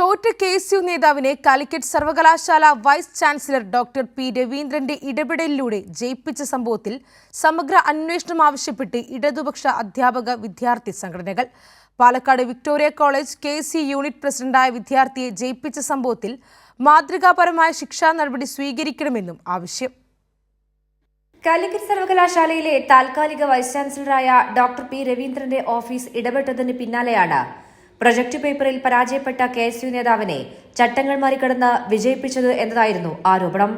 തോറ്റ K S U നേതാവിനെ കാലിക്കറ്റ് സർവകലാശാല വൈസ് ചാൻസലർ ഡോക്ടർ പി രവീന്ദ്രന്റെ ഇടപെടലിലൂടെ ജയിപ്പിച്ച സംഭവത്തിൽ സമഗ്ര അന്വേഷണം ആവശ്യപ്പെട്ട് ഇടതുപക്ഷ അധ്യാപക വിദ്യാർത്ഥി സംഘടനകൾ. Palakkad Victoria college K S unit പ്രസിഡന്റായ വിദ്യാർത്ഥിയെ ജയിപ്പിച്ച സംഭവത്തിൽ മാതൃകാപരമായ ശിക്ഷാ നടപടി സ്വീകരിക്കണമെന്നും ആവശ്യം. കാലിക്കറ്റ് സർവകലാശാലയിലെ താൽക്കാലിക വൈസ് ചാൻസലറായ ഡോക്ടർ പി രവീന്ദ്രന്റെ ഓഫീസ് ഇടപെട്ടതിന് പിന്നാലെയാണ് പ്രൊജക്ട് പേപ്പറിൽ പരാജയപ്പെട്ട കെ എസ് യു നേതാവിനെ ചട്ടങ്ങൾ മറികടന്ന് വിജയിപ്പിച്ചത് എന്നതായിരുന്നു ആരോപണം.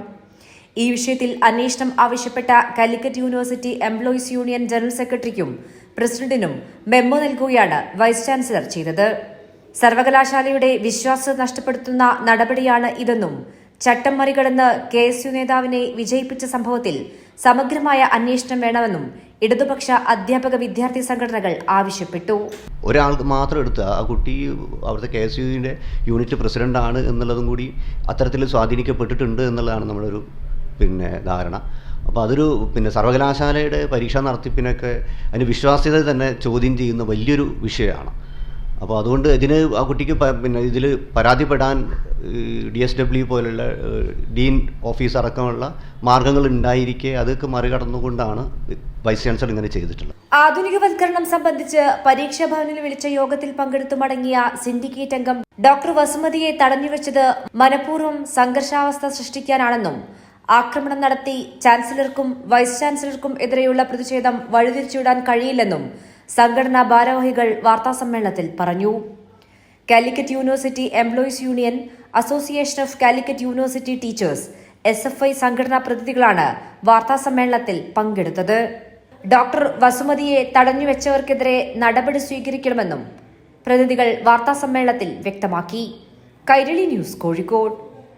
ഈ വിഷയത്തിൽ അന്വേഷണം ആവശ്യപ്പെട്ട Calicut university employees union general സെക്രട്ടറിക്കും പ്രസിഡന്റിനും മെമ്മോ നൽകുകയാണ് വൈസ് ചാൻസലർ ചെയ്തത്. സർവകലാശാലയുടെ വിശ്വാസ്യത നഷ്ടപ്പെടുത്തുന്ന നടപടിയാണ് ഇതെന്നും ചട്ടം മറികടന്ന് കെ എസ് യു നേതാവിനെ വിജയിപ്പിച്ച സംഭവത്തിൽ സമഗ്രമായ അന്വേഷണം വേണമെന്നും ഇടതുപക്ഷ അധ്യാപക വിദ്യാർത്ഥി സംഘടനകൾ ആവശ്യപ്പെട്ടു. ഒരാൾക്ക് മാത്രം എടുത്ത് ആ കുട്ടി അവിടുത്തെ കെ എസ് യുവിന്റെ യൂണിറ്റ് പ്രസിഡന്റാണ് എന്നുള്ളതും കൂടി അത്തരത്തിൽ സ്വാധീനിക്കപ്പെട്ടിട്ടുണ്ട് എന്നുള്ളതാണ് നമ്മുടെ ഒരു പിന്നെ ധാരണ. അപ്പോൾ അതൊരു പിന്നെ സർവകലാശാലയുടെ പരീക്ഷാ നടത്തിപ്പിനൊക്കെ അതിന് വിശ്വാസ്യത തന്നെ ചോദ്യം ചെയ്യുന്ന വലിയൊരു വിഷയമാണ്. അപ്പോൾ അതുകൊണ്ട് ഇതിന് ആ കുട്ടിക്ക് പിന്നെ ഇതിൽ പരാതിപ്പെടാൻ ഡി എസ് ഡബ്ല്യു പോലുള്ള ഡീൻ ഓഫീസ് അടക്കമുള്ള മാർഗങ്ങൾ ഉണ്ടായിരിക്കെ അതൊക്കെ മറികടന്നുകൊണ്ടാണ് വൈസ് ചാൻസലർ ഇങ്ങനെ ചെയ്തിട്ടുള്ളത്. ആധുനികവൽക്കരണം സംബന്ധിച്ച് പരീക്ഷാ ഭവനിൽ വിളിച്ച യോഗത്തിൽ പങ്കെടുത്തു മടങ്ങിയ സിൻഡിക്കേറ്റ് അംഗം ഡോക്ടർ വസുമതിയെ തടഞ്ഞുവെച്ചത് മനഃപൂർവം സംഘർഷാവസ്ഥ സൃഷ്ടിക്കാനാണെന്നും ആക്രമണം നടത്തി ചാൻസലർക്കും വൈസ് ചാൻസലർക്കും എതിരെയുള്ള പ്രതിഷേധം വഴിതിരിച്ചുവിടാൻ കഴിയില്ലെന്നും സംഘടനാ ഭാരവാഹികൾ വാർത്താസമ്മേളനത്തിൽ പറഞ്ഞു. Calicut university employees union association of Calicut university teachers S F I സംഘടനാ പ്രതിനിധികളാണ് വാർത്താസമ്മേളനത്തിൽ പങ്കെടുത്തത്. ഡോക്ടർ വസുമതിയെ തടഞ്ഞുവെച്ചവർക്കെതിരെ നടപടി സ്വീകരിക്കണമെന്നും പ്രതിനിധികൾ വാർത്താസമ്മേളനത്തിൽ വ്യക്തമാക്കി. കൈരളി ന്യൂസ് കോഴിക്കോട്.